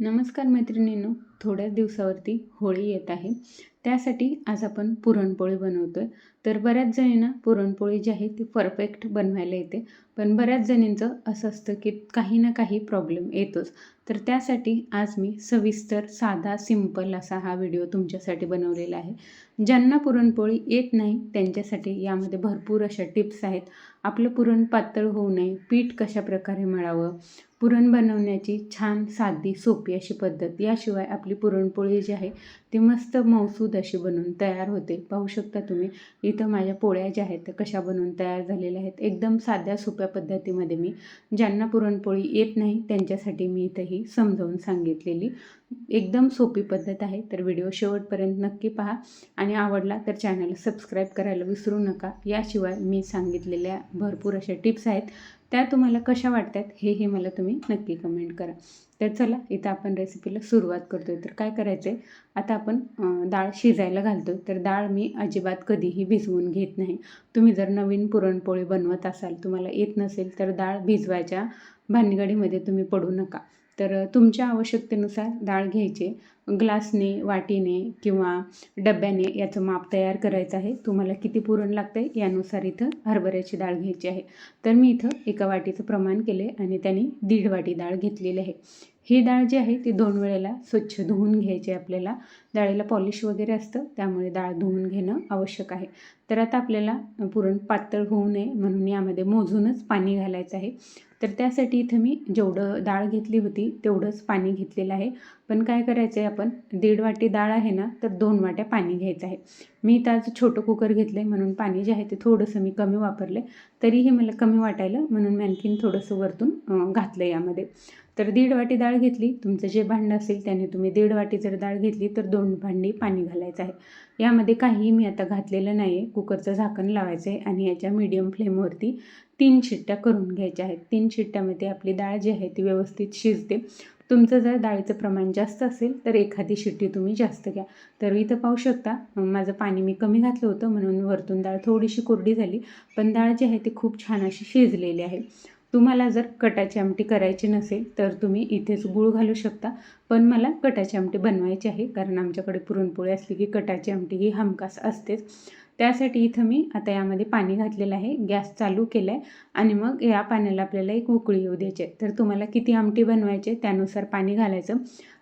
नमस्कार मैत्रिणींनो थोड्याच दिवसावरती होळी येत आहे. त्यासाठी आज आपण पुरणपोळी बनवतो आहे तर बऱ्याच जणींना पुरणपोळी जी आहे ती परफेक्ट बनवायला येते. पण बऱ्याच जणींचं असं असतं की काही ना काही प्रॉब्लेम येतोच. तर त्यासाठी आज मी सविस्तर साधा सिंपल असा हा व्हिडिओ तुमच्यासाठी बनवलेला आहे. ज्यांना पुरणपोळी येत नाही त्यांच्यासाठी यामध्ये भरपूर अशा टिप्स आहेत. आपलं पुरण पातळ होऊ नये पीठ कशा प्रकारे मळावं पुरण बनवण्याची छान साधी सोपी अशी पद्धत याशिवाय आपली पुरणपोळी जी आहे ती मस्त मौसूद अशी बनवून तयार होते. पाहू शकता तुम्ही इथं माझ्या पोळ्या ज्या आहेत त्या कशा बनवून तयार झालेल्या आहेत. एकदम साध्या सोप्या पद्धतीमध्ये मी ज्यांना पुरणपोळी येत नाही त्यांच्यासाठी मी इथं ही समजावून सांगितलेली. एकदम सोपी पद्धत आहे तर व्हिडिओ शेवटपर्यंत नक्की पहा. आणि आवडला तर चॅनल सबस्क्राईब करायला विसरू नका. याशिवाय मी सांगितलेल्या भरपूर अशा टिप्स आहेत त्या तुम्हाला कशा वाटतात हे हे मला तुम्ही नक्की कमेंट करा. तर चला इथं आपण रेसिपीला सुरुवात करतो आहे तर काय करायचं आहे आता आपण डाळ शिजायला घालतो तर डाळ मी अजिबात कधीही भिजवून घेत नाही. तुम्ही जर नवीन पुरणपोळी बनवत असाल तुम्हाला येत नसेल तर डाळ भिजवायच्या भानगडीमध्ये तुम्ही पडू नका. तर तुमच्या आवश्यकतेनुसार डाळ घ्यायचे. ग्लासने वाटीने किंवा डब्याने याचं माप तयार करायचं आहे. तुम्हाला किती पुरण लागतं आहे यानुसार इथं हरभऱ्याची डाळ घ्यायची आहे. तर मी इथं एका वाटीचं प्रमाण केले आणि त्यांनी दीड वाटी डाळ घेतलेली आहे. ही डाळ जी आहे ती दोन वेळेला स्वच्छ धुवून घ्यायची आपल्याला. डाळीला पॉलिश वगैरे असतं त्यामुळे डाळ धुवून घेणं आवश्यक आहे. तर आता आपल्याला पुरण पातळ होऊ नये म्हणून यामध्ये मोजूनच पाणी घालायचं आहे. तर त्यासाठी इथं मी जेवढं डाळ घेतली होती तेवढंच पाणी घेतलेलं आहे. पण काय करायचं आहे आपण दीड वाटी डाळ आहे ना तर दोन वाट्या पाणी घ्यायचं आहे. मी इथं आज छोटं कुकर घेतलं आहे म्हणून पाणी जे आहे ते थोडंसं मी कमी वापरलं तरीही मला कमी वाटायलं म्हणून मी आणखीन थोडंसं वरतून घातलं यामध्ये. तर दीड वाटी डाळ घेतली. तुमचं जे भांडं असेल त्याने तुम्ही दीड वाटी जर डाळ घेतली तर दोन भांडी पाणी घालायचं आहे. यामध्ये काहीही मी आता घातलेलं नाही आहे कुकरचं झाकण लावायचं आहे आणि याच्या मीडियम फ्लेमवरती तीन शिट्ट्या करून घ्यायच्या आहेत. तीन शिट्ट्यामध्ये आपली डाळ जी आहे ती व्यवस्थित शिजते. तुमचं जर डाळीचं प्रमाण जास्त असेल तर एखादी शिट्टी तुम्ही जास्त घ्या. तर इथं पाहू शकता माझं पाणी मी कमी घातलं होतं म्हणून वरतून डाळ थोडीशी कोरडी झाली. पण डाळ जी आहे ती खूप छान अशी शिजलेली आहे. तुम्हाला जर कटाची आमटी करायची नसेल तर तुम्ही इथेच गूळ घालू शकता. पण मला कटाची आमटी बनवायची आहे कारण आमच्याकडे पुरणपोळी असली की कटाची आमटी ही हमखास असतेच. त्यासाठी इथं मी आता यामध्ये पाणी घातलेलं आहे गॅस चालू केला आहे आणि मग या पाण्याला आपल्याला एक उकळी येऊ द्यायची तर तुम्हाला किती आमटी बनवायचे त्यानुसार पाणी घालायचं.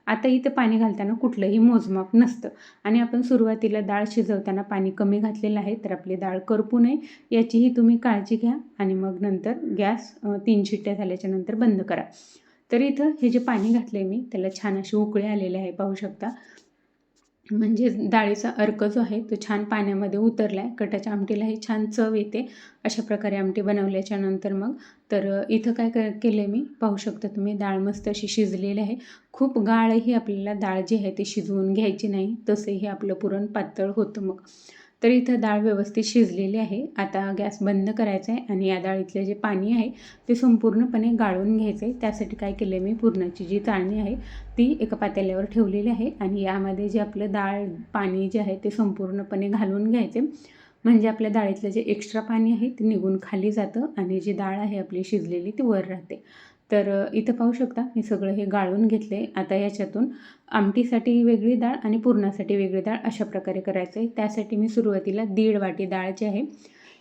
आता इथं पाणी घालताना कुठलंही मोजमाप नसतं. आणि आपण सुरुवातीला डाळ शिजवताना पाणी कमी घातलेलं आहे तर आपली डाळ करपू नये याचीही तुम्ही काळजी घ्या. आणि मग नंतर गॅस तीन शिट्ट्या झाल्याच्यानंतर बंद करा. तर इथं हे जे पाणी घातलं आहे मी त्याला छान अशी उकळी आलेले आहे पाहू शकता. म्हणजे डाळीचा अर्क जो आहे तो छान पाण्यामध्ये उतरला आहे कटाच्या आमटीलाही छान चव येते. अशा प्रकारे आमटी बनवल्याच्या नंतर मग तर इथं काय क केलं आहे मी पाहू शकता तुम्ही डाळ मस्त अशी शिजलेली आहे. खूप गाळही आपल्याला डाळ जी आहे ती शिजवून घ्यायची नाही तसंही आपलं पुरण पातळ होतं मग. तर इथं डाळ व्यवस्थित शिजलेली आहे. आता गॅस बंद करायचा आहे आणि या डाळीतलं जे पाणी आहे ते संपूर्णपणे गाळून घ्यायचं आहे त्यासाठी काय केलं आहे मी? पुरणाची जी चाळणी आहे ती एका पातेल्यावर ठेवलेली आहे आणि यामध्ये जे आपलं डाळ पाणी जे आहे ते संपूर्णपणे घालून घ्यायचे म्हणजे आपल्या डाळीतलं जे एक्स्ट्रा पाणी आहे ते निघून खाली जातं आणि जी डाळ आहे आपली शिजलेली ती वर राहते. तर इथं पाहू शकता मी सगळं हे गाळून घेतले. आता याच्यातून आमटीसाठी वेगळी डाळ आणि पुरणासाठी वेगळी डाळ अशा प्रकारे करायचं आहे त्यासाठी मी सुरुवातीला दीड वाटी डाळ जी आहे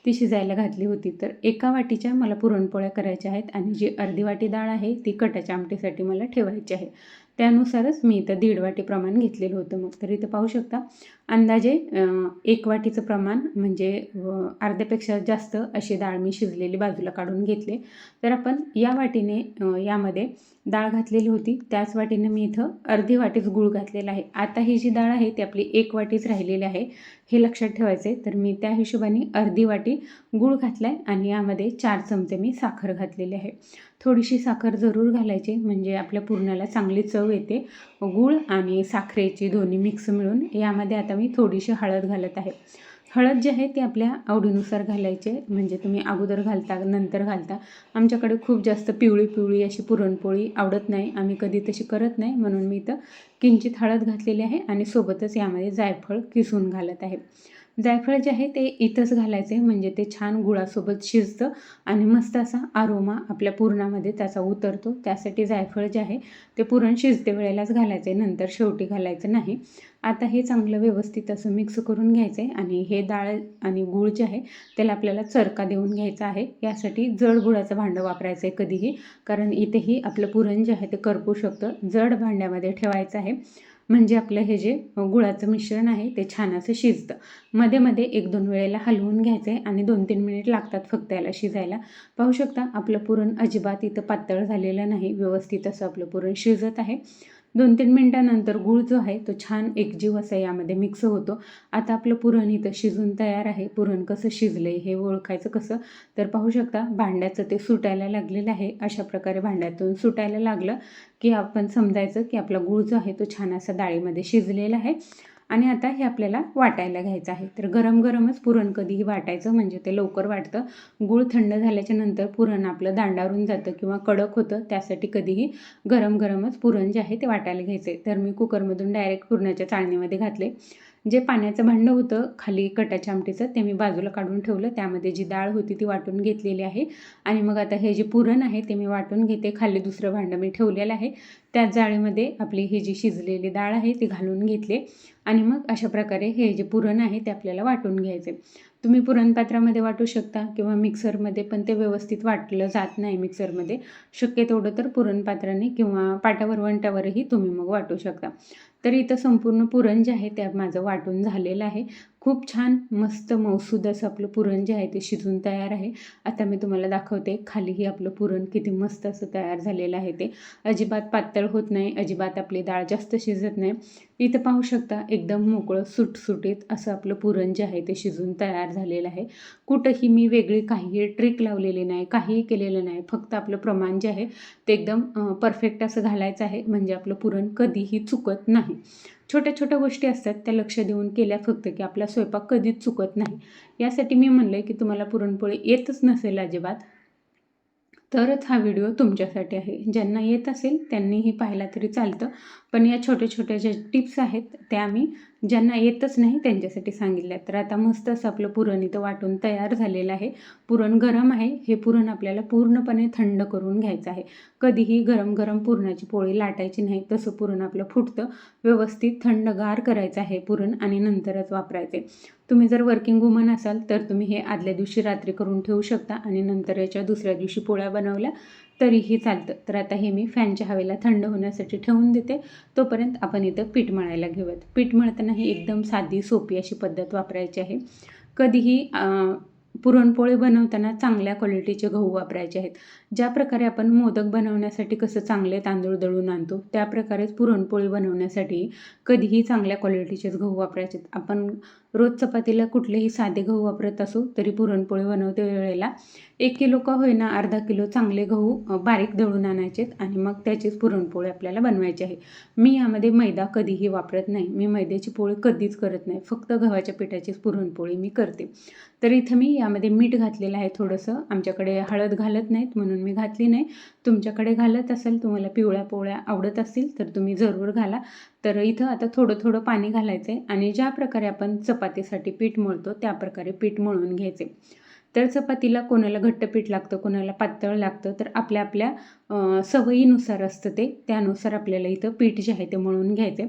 ती शिजायला घातली होती. तर एका वाटीच्या मला पुरणपोळ्या करायच्या आहेत आणि जी अर्धी वाटी डाळ आहे ती कटाच्या आमटीसाठी मला ठेवायची आहे. त्यानुसारच मी इथं दीड वाटी प्रमाण घेतलेलं होतं. मग तर इथं पाहू शकता अंदाजे एक वाटीचं प्रमाण म्हणजे अर्ध्यापेक्षा जास्त अशी डाळ मी शिजलेली बाजूला काढून घेतले. तर आपण या वाटीने यामध्ये डाळ घातलेली होती. त्याच वाटीने मी इथं अर्धी वाटीच गूळ घातलेला आहे. आता ही जी डाळ आहे ती आपली एक वाटीच राहिलेली आहे हे लक्षात ठेवायचं तर मी त्या हिशोबाने अर्धी वाटी गूळ घातला आहे आणि यामध्ये चार चमचे मी साखर घातलेली आहे. थोडीशी साखर जरूर घालायची म्हणजे आपल्या पुरणाला चांगली चव येते. गूळ आणि साखरेची दोन्ही मिक्स मिळून यामध्ये आता मी थोडीशी हळद घालत आहे. हळद जी आहे ती आपल्या आवडीनुसार घालायचे. म्हणजे तुम्ही अगोदर घालता नंतर घालता. आमच्याकडे खूप जास्त पिवळी पिवळी अशी पुरणपोळी आवडत नाही. आम्ही कधी तशी करत नाही. म्हणून मी इथं किंचित हळद घातलेली आहे आणि सोबतच यामध्ये जायफळ किसून घालत आहे. जायफळ जे आहे ते इथंच घालायचं आहे म्हणजे ते छान गुळासोबत शिजतं आणि मस्त असा आरोमा आपल्या पुरणामध्ये त्याचा उतरतो. त्यासाठी जायफळ जे आहे ते पुरण शिजते वेळेलाच घालायचं आहे नंतर शेवटी घालायचं नाही. आता हे चांगलं व्यवस्थित असं मिक्स करून घ्यायचं आहे आणि हे डाळ आणि गूळ जे आहे त्याला आपल्याला चरका देऊन घ्यायचा आहे. यासाठी जड गुळाचं भांडं वापरायचं आहे कधीही कारण इथेही आपलं पुरण जे आहे ते करपू शकतं. जड भांड्यामध्ये ठेवायचं आहे. म्हणजे आपलं हे जे गुळाचं मिश्रण आहे ते छान असं शिजतं. मध्ये मध्ये एक दोन वेळेला हलवून घ्यायचं आहे आणि दोन तीन मिनिट लागतात फक्त याला शिजायला. पाहू शकता आपलं पुरण अजिबात इथं पातळ झालेलं नाही व्यवस्थित असं आपलं पुरण शिजत आहे. दोन तीन मिनटानंतर गूळ जो आहे तो छान एकजीव असा यामध्ये मिक्स होतो. आता आपलं पुरण इथं शिजून तयार आहे. पुरण कसं शिजलं आहे हे ओळखायचं कसं? तर पाहू शकता भांड्याचं ते सुटायला लागलेलं आहे. अशा प्रकारे भांड्यातून सुटायला लागलं की आपण समजायचं की आपला गूळ जो आहे तो छान असा डाळीमध्ये शिजलेला आहे. आणि आता हे आपल्याला वाटायला घ्यायचं आहे. तर गरम गरमच पुरण कधीही वाटायचं म्हणजे ते लवकर वाटतं. गूळ थंड झाल्याच्यानंतर पुरण आपलं दांडारून जातं किंवा कडक होतं त्यासाठी कधीही गरम गरमच पुरण जे आहे ते वाटायला घ्यायचे. तर मी कुकरमधून डायरेक्ट पुरणाच्या चाळणीमध्ये घातले. जे पाण्याचं भांडं होतं खाली कटाच्या आमटीचं ते मी बाजूला काढून ठेवलं. त्यामध्ये जी डाळ होती ती वाटून घेतलेली आहे. आणि मग आता हे जे पुरण आहे ते मी वाटून घेते. खाली दुसरं भांडं मी ठेवलेलं आहे. त्याच जाळीमध्ये आपली ही जी शिजलेली डाळ आहे ती घालून घेतली. आणि मग अशा प्रकारे हे जे पुरण आहे ते आपल्याला वाटून घ्यायचे. तुम्ही पुरणपात्रामध्ये वाटू शकता किंवा मिक्सरमध्ये पण ते व्यवस्थित वाटलं जात नाही मिक्सरमध्ये. शक्य तेवढं तर पुरणपात्राने किंवा पाटावर वंटावरही तुम्ही मग वाटू शकता. तर इथं संपूर्ण पुरण जे आहे ते माझं वाटून झालेलं आहे. खूप छान मस्त मौसूद असं आपलं पुरण जे आहे ते शिजून तयार आहे. आता मी तुम्हाला दाखवते खालीही आपलं पुरण किती मस्त असं तयार झालेलं आहे ते. अजिबात पातळ होत नाही अजिबात आपली डाळ जास्त शिजत नाही. इथं पाहू शकता एकदम मोकळं सुटसुटीत असं आपलं पुरण जे आहे ते शिजून तयार झालेलं आहे. कुठंही मी वेगळी काही ट्रिक लावलेली नाही काहीही केलेलं नाही. फक्त आपलं प्रमाण जे आहे ते एकदम परफेक्ट असं घालायचं आहे. म्हणजे आपलं पुरण कधीही चुकत नाही. छोट्या छोट्या गोष्टी असतात त्या लक्ष देऊन केल्या फक्त की आपला स्वयंपाक कधीच चुकत नाही. यासाठी मी म्हणलं आहे की तुम्हाला पुरणपोळी येतच नसेल अजिबात तरच हा व्हिडिओ तुमच्यासाठी आहे. ज्यांना येत असेल त्यांनीही पाहिला तरी चालतं. पण या छोट्या छोट्या ज्या टिप्स आहेत त्या मी ज्यांना येतच नाही त्यांच्यासाठी सांगितल्या तर आता मस्त असं आपलं पुरण इथं वाटून तयार झालेलं आहे. पुरण गरम आहे. हे पुरण आपल्याला पूर्णपणे थंड करून घ्यायचं आहे. कधीही गरम गरम पुरणाची पोळी लाटायची नाही तसं पुरण आपलं फुटतं. व्यवस्थित थंडगार करायचं आहे पुरण आणि नंतरच वापरायचे. तुम्ही जर वर्किंग वुमन असाल तर तुम्ही हे आदल्या दिवशी रात्री करून ठेवू शकता आणि नंतर याच्या दुसऱ्या दिवशी पोळ्या बनवल्या. तरीही चालतं. तर आता हे मी फॅनच्या हवेला थंड होण्यासाठी ठेवून देते. तोपर्यंत आपण इथं पीठ मळायला घेऊयात. पीठ मळताना ही एकदम साधी सोपी अशी पद्धत वापरायची आहे. कधीही पुरणपोळी बनवताना चांगल्या क्वालिटीचे गहू वापरायचे आहेत. ज्या प्रकारे आपण मोदक बनवण्यासाठी कसं चांगले तांदूळ दळून आणतो त्या प्रकारेच पुरणपोळी बनवण्यासाठी कधीही चांगल्या क्वालिटीचेच गहू वापरायचे. आपण रोज चपातीला कुठलेही साधे गहू वापरत असू तरी पुरणपोळी बनवते वेळेला. एक किलो का होईना अर्धा किलो चांगले गहू बारीक दळून आणायचेत आणि मग त्याचीच पुरणपोळी आपल्याला बनवायची आहे. मी यामध्ये मैदा कधीही वापरत नाही. मी मैद्याची पोळी कधीच करत नाही. फक्त गव्हाच्या पिठाचीच पुरणपोळी मी करते. तर इथं मी यामध्ये मीठ घातलेलं आहे थोडंसं. आमच्याकडे हळद घालत नाहीत म्हणून मी घातली नाही. तुमच्याकडे घालत असेल तुम्हाला पिवळ्या पोळ्या आवडत असतील तर तुम्ही जरूर घाला. तर इथं आता थोडं थोडं पाणी घालायचं आहे आणि ज्या प्रकारे आपण चपातीसाठी पीठ मळतो त्या प्रकारे पीठ मळून घ्यायचे. तर चपातीला कोणाला घट्ट पीठ लागतं कोणाला पातळ लागतं तर आपल्या आपल्या सवयीनुसार असतं ते. त्यानुसार आपल्याला इथं पीठ जे आहे ते मळून घ्यायचे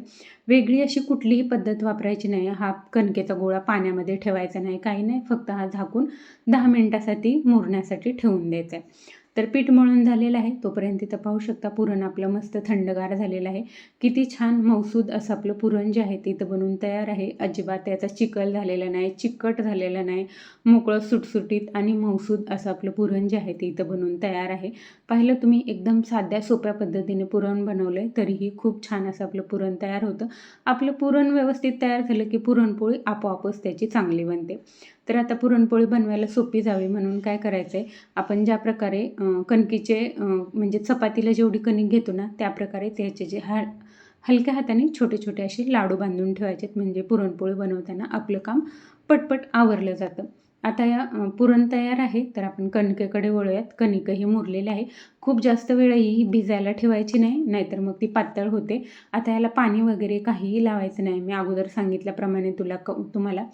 वेगळी अशी कुठलीही पद्धत वापरायची नाही. हा कणकेचा गोळा पाण्यामध्ये ठेवायचा नाही काही नाही. फक्त हा झाकून दहा मिनटासाठी मुरण्यासाठी ठेवून द्यायचा आहे तर पीठ मळून झालेलं आहे. तोपर्यंत इथं पाहू शकता पुरण आपलं मस्त थंडगार झालेलं आहे. किती छान मौसूद असं आपलं पुरण जे आहे ते इथं बनवून तयार आहे. अजिबात त्याचा चिकल झालेला नाही चिकट झालेला नाही. मोकळं सुटसुटीत आणि मौसूद असं आपलं पुरण जे आहे ते इथं बनवून तयार आहे. पाहिलं तुम्ही एकदम साध्या सोप्या पद्धतीने पुरण बनवलं आहे तरीही खूप छान असं आपलं पुरण तयार होतं. आपलं पुरण व्यवस्थित तयार झालं की पुरणपोळी आपोआपच त्याची चांगली बनते. तर आता पुरणपोळी बनवायला सोपी जावी म्हणून काय करायचं आहे आपण ज्या प्रकारे कणकीचे म्हणजे चपातीला जेवढी कणिक घेतो ना त्याप्रकारे त्याचे जे हा हलक्या हाताने छोटे छोटे असे लाडू बांधून ठेवायचे म्हणजे पुरणपोळी बनवताना आपलं काम पटपट आवरलं जातं. आता या पुरण तयार आहे तर आपण कणकेकडे वळूयात. कणिकही मुरलेली आहे. खूप जास्त वेळ ही भिजायला ठेवायची नाही नाहीतर मग ती पातळ होते. आता याला पाणी वगैरे काहीही लावायचं नाही. मी अगोदर सांगितल्याप्रमाणे तुला क तुम्हाला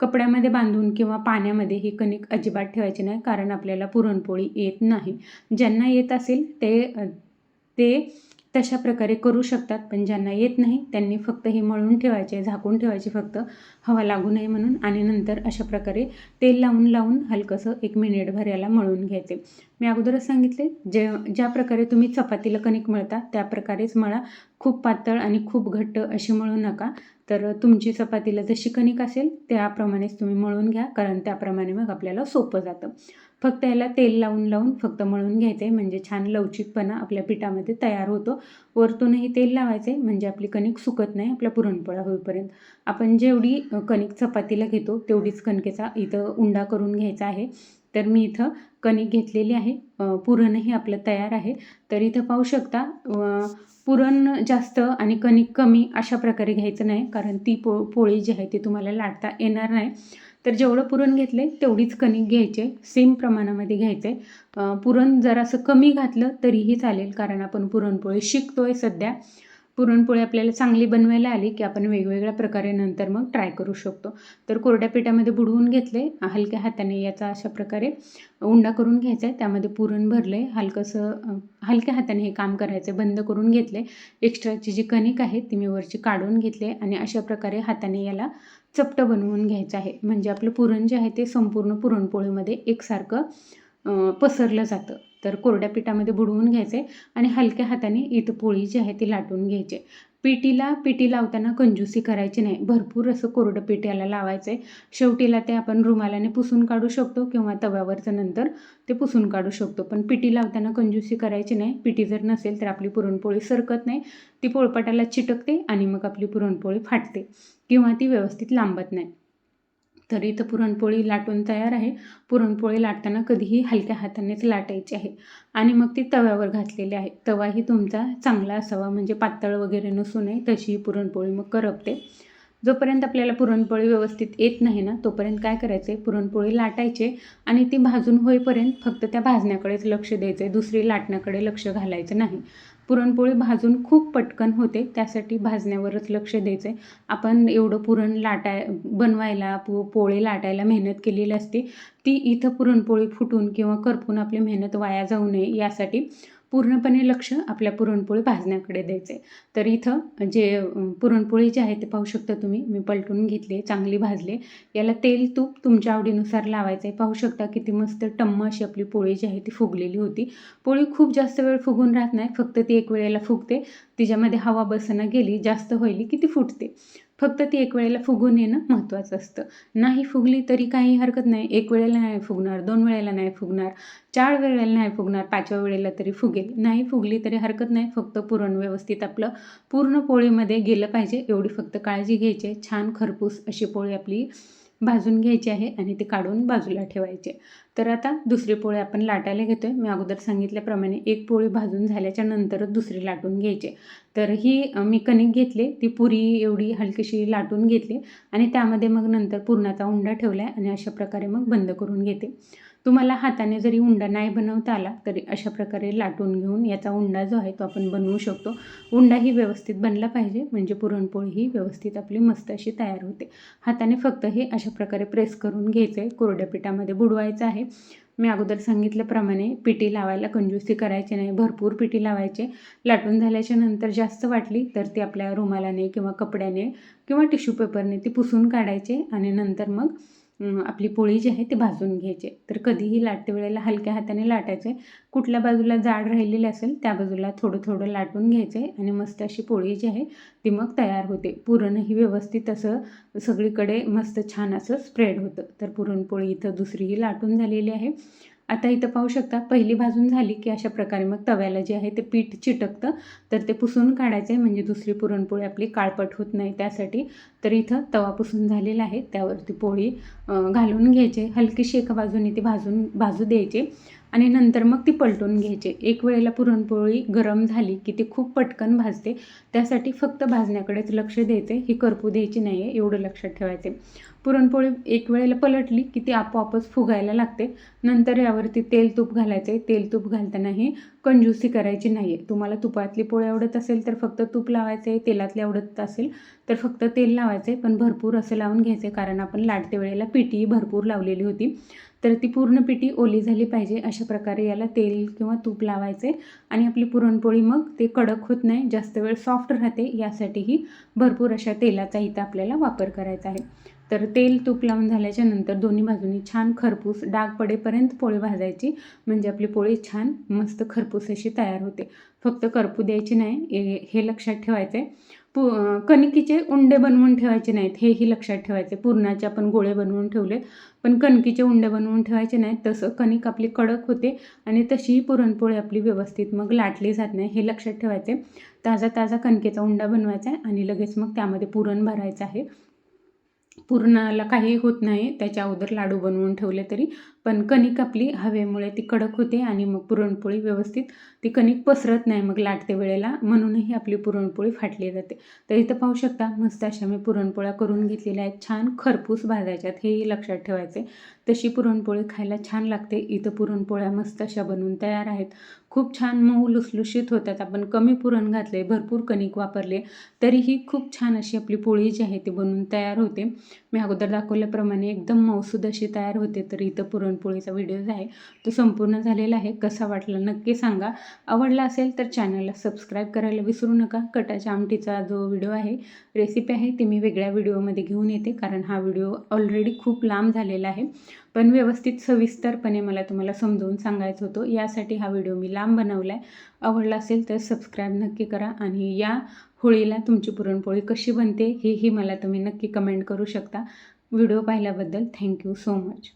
कपड्यामध्ये बांधून किंवा पाण्यामध्ये ही कणिक अजिबात ठेवायची नाही कारण आपल्याला पुरणपोळी येत नाही. ज्यांना येत असेल ते ते तशा प्रकारे करू शकतात पण ज्यांना येत नाही त्यांनी फक्त हे मळून ठेवायचे झाकून ठेवायचे फक्त हवा लागू नये म्हणून आणि नंतर अशा प्रकारे तेल लावून लावून हलकंसं एक मिनिटभर याला मळून घ्यायचे. मी अगोदरच सांगितले जे ज्या प्रकारे तुम्ही चपातीला कणिक मळता त्या प्रकारेच मळा. खूप पातळ आणि खूप घट्ट अशी मळू नका. तर तुमची चपातीला जशी कणिक असेल त्याप्रमाणेच तुम्ही मळून घ्या कारण त्याप्रमाणे मग आपल्याला सोपं जातं. फक्त याला तेल लावून लावून फक्त मळून आहे म्हणजे छान लवचिकपणा आपल्या पिठामध्ये तयार होतो. वरतूनही तेल लावायचे म्हणजे आपली कणिक सुकत नाही आपल्या पुरणपोळा होईपर्यंत. आपण जेवढी कणिक चपातीला घेतो तेवढीच कणकेचा इथं उंडा करून घ्यायचा आहे. तर मी इथं कणिक घेतलेली आहे. पुरणही आपलं तयार आहे. तर इथं पाहू शकता पुरण जास्त आणि कणिक कमी अशा प्रकारे घ्यायचं नाही. कारण ती पो पोळी जी आहे ती तुम्हाला लाटता येणार नाही. तर जेवढं पुरण घेतलं आहे तेवढीच कणिक घ्यायचे सेम प्रमाणामध्ये घ्यायचे. आहे पुरण जरासं कमी घातलं तरीही चालेल कारण आपण पुरणपोळी शिकतो आहे सध्या. पुरणपोळी आपल्याला चांगली बनवायला आली की आपण वेगवेगळ्या प्रकारे नंतर मग ट्राय करू शकतो. तर कोरड्या पिठामध्ये बुडवून घेतले हलक्या हाताने याचा अशा प्रकारे उंडा करून घ्यायचा आहे त्यामध्ये पुरण भरले हलकंसं हलक्या हाताने हे काम करायचं बंद करून घेतले एक्स्ट्राची जी कणिक आहे ती मी वरची काढून घेतले आणि अशा प्रकारे हाताने याला चपटं बनवून घ्यायचं आहे. म्हणजे आपलं पुरण जे आहे ते संपूर्ण पुरणपोळीमध्ये एकसारखं पसरलं जातं. तर कोरड्या पिठामध्ये बुडवून घ्यायचे आणि हलक्या हाताने इथं पोळी जी आहे ती लाटून घ्यायची. पिठीला पिठी लावताना कंजूसी करायची नाही. भरपूर असं कोरडं पीठ याला लावायचं आहे शेवटीला ते आपण रुमालाने पुसून काढू शकतो किंवा तव्यावरचं नंतर ते पुसून काढू शकतो. पण पिठी लावताना कंजूसी करायची नाही. पिठी जर नसेल तर आपली पुरणपोळी सरकत नाही. ती पोळपाटाला चिटकते आणि मग आपली पुरणपोळी फाटते किंवा ती व्यवस्थित लांबत नाही. तर इथं पुरणपोळी लाटून तयार आहे. पुरणपोळी लाटताना कधीही हलक्या हातानेच लाटायची आहे. आणि मग ती तव्यावर घातलेली आहे. तवाही तुमचा चांगला असावा. म्हणजे पातळ वगैरे नसू नये तशी ही पुरणपोळी मग करपते. जोपर्यंत आपल्याला पुरणपोळी व्यवस्थित येत नाही ना तोपर्यंत काय करायचे पुरणपोळी लाटायचे आणि ती भाजून होईपर्यंत फक्त त्या भाजण्याकडेच लक्ष द्यायचं आहे दुसरी लाटण्याकडे लक्ष घालायचं नाही. पुरणपोळी भाजून खूप पटकन होते त्यासाठी भाजण्यावरच लक्ष द्यायचं आहे आपण एवढं पुरण लाटाय बनवायला पो पोळी लाटायला मेहनत केलेली असते ती इथं पुरणपोळी फुटून किंवा करपून आपली मेहनत वाया जाऊ नये यासाठी पूर्णपणे लक्ष आपल्या पुरणपोळी भाजण्याकडे द्यायचं. आहे तर इथं जे पुरणपोळी जी आहे ते पाहू शकता तुम्ही. मी पलटून घेतले चांगली भाजले याला तेल तूप तुमच्या आवडीनुसार लावायचं आहे. पाहू शकता किती मस्त टम्म अशी आपली पोळी जी आहे ती फुगलेली होती. पोळी खूप जास्त वेळ फुगून राहत नाही. फक्त ती एक वेळेला फुगते. तिच्यामध्ये हवा बसना गेली जास्त होईल की ती फुटते. फक्त ती एक वेळेला फुगून येणं महत्त्वाचं असतं. नाही फुगली तरी काही हरकत नाही. एक वेळेला नाही फुगणार दोन वेळेला नाही फुगणार चार वेळेला नाही फुगणार पाचव्या वेळेला तरी फुगेल. नाही फुगली तरी हरकत नाही. फक्त पुरण व्यवस्थित आपलं पूर्ण पोळीमध्ये गेलं पाहिजे. एवढी फक्त काळजी घ्यायची आहे. छान खरपूस अशी पोळी आपली भाजून घ्यायची आहे आणि ती काढून बाजूला ठेवायची. तर आता दुसरी पोळी आपण लाटायला घेतो आहे मी अगोदर सांगितल्याप्रमाणे एक पोळी भाजून झाल्याच्या नंतरच दुसरी लाटून घ्यायची. तर ही मी कणिक घेतली. ती पुरी एवढी हलकीशी लाटून घेतली आणि त्यामध्ये मग नंतर पुरणाचा उंडा ठेवला आहे आणि अशा प्रकारे मग बंद करून घेते. तुम्हाला हाताने जरी उंडा नाही बनवता आला तरी अशा प्रकारे लाटून घेऊन याचा उंडा जो आहे तो आपण बनवू शकतो. उंडाही व्यवस्थित बनला पाहिजे म्हणजे पुरणपोळी ही व्यवस्थित आपली मस्त अशी तयार होते. हाताने फक्त हे अशा प्रकारे प्रेस करून घ्यायचं आहे कोरड्या पिठामध्ये बुडवायचं आहे. मी अगोदर सांगितल्याप्रमाणे पिठी लावायला कंजूसी करायची नाही भरपूर पिठी लावायचे. लाटून झाल्याच्यानंतर जास्त वाटली तर ती आपल्या रुमालाने किंवा कपड्याने किंवा टिश्यू पेपरने ती पुसून काढायचे आणि नंतर मग आपली पोळी जी आहे ती भाजून घ्यायची. तर कधीही लाटते वेळेला हलक्या हाताने लाटायचे. कुठल्या बाजूला जाड राहिलेली असेल त्या बाजूला थोडं थोडं लाटून घ्यायचे आणि मस्त अशी पोळी जी आहे ती मग तयार होते. पुरणही व्यवस्थित असं सगळीकडे मस्त छान असं स्प्रेड होतं. तर पुरणपोळी इथं दुसरीही लाटून झालेली आहे. आता इथं पाहू शकता पहिली भाजून झाली की अशा प्रकारे मग तव्याला जे आहे ते पीठ चिटकतं. तर ते पुसून काढायचं आहे म्हणजे दुसरी पुरणपोळी आपली काळपट होत नाही त्यासाठी. तर इथं तवा पुसून झालेला आहे त्यावरती पोळी घालून घ्यायचे. हलकीशी एका बाजूने ती भाजून भाजू द्यायची. आणि नंतर मग ती पलटून घ्यायची. एक वेळेला पुरणपोळी गरम झाली की ती खूप पटकन भाजते. त्यासाठी फक्त भाजण्याकडेच लक्ष द्यायचे ही करपू द्यायची नाही आहे एवढं लक्षात ठेवायचे. पुरणपोळी एक वेळेला पलटली की ती आपोआपच फुगायला लागते. नंतर यावरती तेल तूप घालायचे. तेल तूप घालतानाही कंजूसी करायची नाही आहे तुम्हाला तुपातली पोळी आवडत असेल तर फक्त तूप लावायचे. तेलातली आवडत असेल तर फक्त तेल लावायचे. पण भरपूर असं लावून घ्यायचे कारण आपण लाटते वेळेला पिठी भरपूर लावलेली होती. तर ती पूर्ण पिठी ओली झाली पाहिजे अशा प्रकारे याला तेल किंवा तूप लावायचे आणि आपली पुरणपोळी मग ते कडक होत नाही जास्त वेळ सॉफ्ट राहते यासाठीही भरपूर अशा तेलाचा इथं आपल्याला वापर करायचा आहे. तर तेल तूप लावून झाल्याच्यानंतर दोन्ही बाजूनी छान खरपूस डाग पडेपर्यंत पोळी भाजायची. म्हणजे आपली पोळी छान मस्त खरपूस अशी तयार होते. फक्त करपू द्यायची नाही हे लक्षात ठेवायचं आहे पु कणकीचे उंडे बनवून ठेवायचे नाहीत. हेही लक्षात ठेवायचे. पुरणाचे आपण गोळे बनवून ठेवले. पण कणकीचे उंडे बनवून ठेवायचे नाहीत. तसं कणिक आपली कडक होते आणि तशीही पुरणपोळी आपली व्यवस्थित मग लाटली जात नाही हे लक्षात ठेवायचे. ताजा ताजा कणकेचा उंडा बनवायचा आहे आणि लगेच मग त्यामध्ये पुरण भरायचं आहे. पुरणाला काही होत नाही. त्याच्या अगोदर लाडू बनवून ठेवले तरी. पण कणिक आपली हवेमुळे ती कडक होते आणि मग पुरणपोळी व्यवस्थित ती कणिक पसरत नाही मग लाटते वेळेला. म्हणूनही आपली पुरणपोळी फाटली जाते. तर इथं पाहू शकता मस्त अशा मी पुरणपोळ्या करून घेतलेल्या आहेत. छान खरपूस भाजायच्यात हेही लक्षात ठेवायचे तशी पुरणपोळी खायला छान लागते. इथं पुरणपोळ्या मस्त अशा बनवून तयार आहेत. खूप छान मऊ लुसलुशीत होतात. आपण कमी पुरण घातले भरपूर कणिक वापरले तरीही खूप छान अशी आपली पोळी जी आहे ती बनवून तयार होते. मी अगोदर दाखवल्याप्रमाणे एकदम मऊसूद अशी तयार होते. तर इथं पुरणपोळीचा व्हिडिओ आहे तो संपूर्ण झालेला आहे. कसा वाटला नक्की सांगा. आवडला असेल तर चॅनलला सबस्क्राईब करायला विसरू नका. कटाच्या आमटीचा जो व्हिडिओ आहे रेसिपी आहे ती मी वेगळ्या व्हिडिओमध्ये घेऊन येते. कारण हा व्हिडिओ ऑलरेडी खूप लांब झालेला आहे. पण व्यवस्थित सविस्तरपणे मला तुम्हाला समजवून सांगायचं होतं. यासाठी हा व्हिडिओ मी लांब बनवला आहे आवडला असेल तर सबस्क्राईब नक्की करा आणि या होळीला तुमची पुरणपोळी कशी बनते हेही मला तुम्ही नक्की कमेंट करू शकता. व्हिडिओ पाहिल्याबद्दल थँक्यू सो मच